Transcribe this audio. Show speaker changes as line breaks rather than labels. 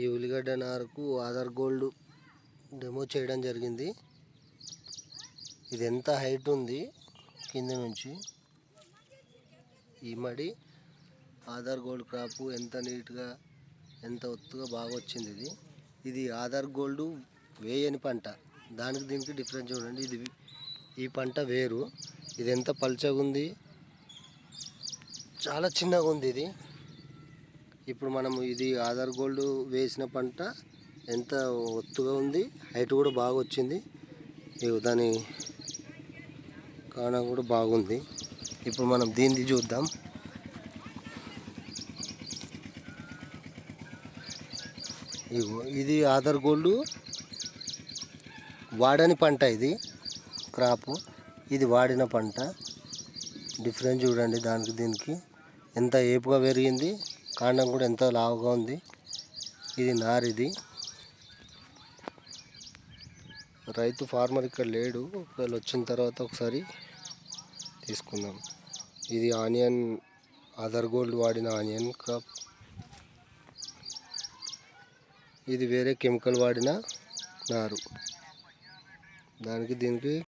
ఈ ఉల్లిగడ్డ నారుకు Aadhaar gold demo చేయడం జరిగింది. ఇది ఎంత హైట్ ఉంది? కింద నుంచి. ఈ మడి ఆధార్ గోల్డ్ క్రాప్ ఎంత నీట్గా ఎంత ఒత్తుగా బాగా వచ్చింది ఇది. ఇది ఆధార్ గోల్డ్ వేయని పంట. దానికి దీనికి డిఫరెన్స్ చూడండి. ఇది ఈ పంట వేరు. ఇది ఎంత పల్చగా ఉంది? చాలా చిన్నగా ఉంది ఇది. ఇప్పుడు మనము ఇది ఆధార్ గోల్డ్ వేసిన పంట ఎంత ఒత్తుగా ఉంది హైట్ కూడా బాగా వచ్చింది. ఇగో దాని కాణం కూడా బాగుంది. ఇప్పుడు మనం దీన్ని చూద్దాం. ఇది ఆధార్ గోల్డ్ వాడని పంట ఇది క్రాప్. ఇది వాడిన పంట. డిఫరెన్స్ చూడండి దానికి దీనికి. ఎంత ఏపుగా పెరిగింది కాండం కూడా ఎంతో లావుగా ఉంది. ఇది నారిది. రైతు ఫార్మర్ ఇక్కడ లేడు. ఒకవేళ వచ్చిన తర్వాత ఒకసారి తీసుకుందాం. ఇది ఆనియన్ అదర్ గోల్డ్ వాడిన ఆనియన్ క్రాప్. ఇది వేరే కెమికల్ వాడిన నారు. దానికి దీనికి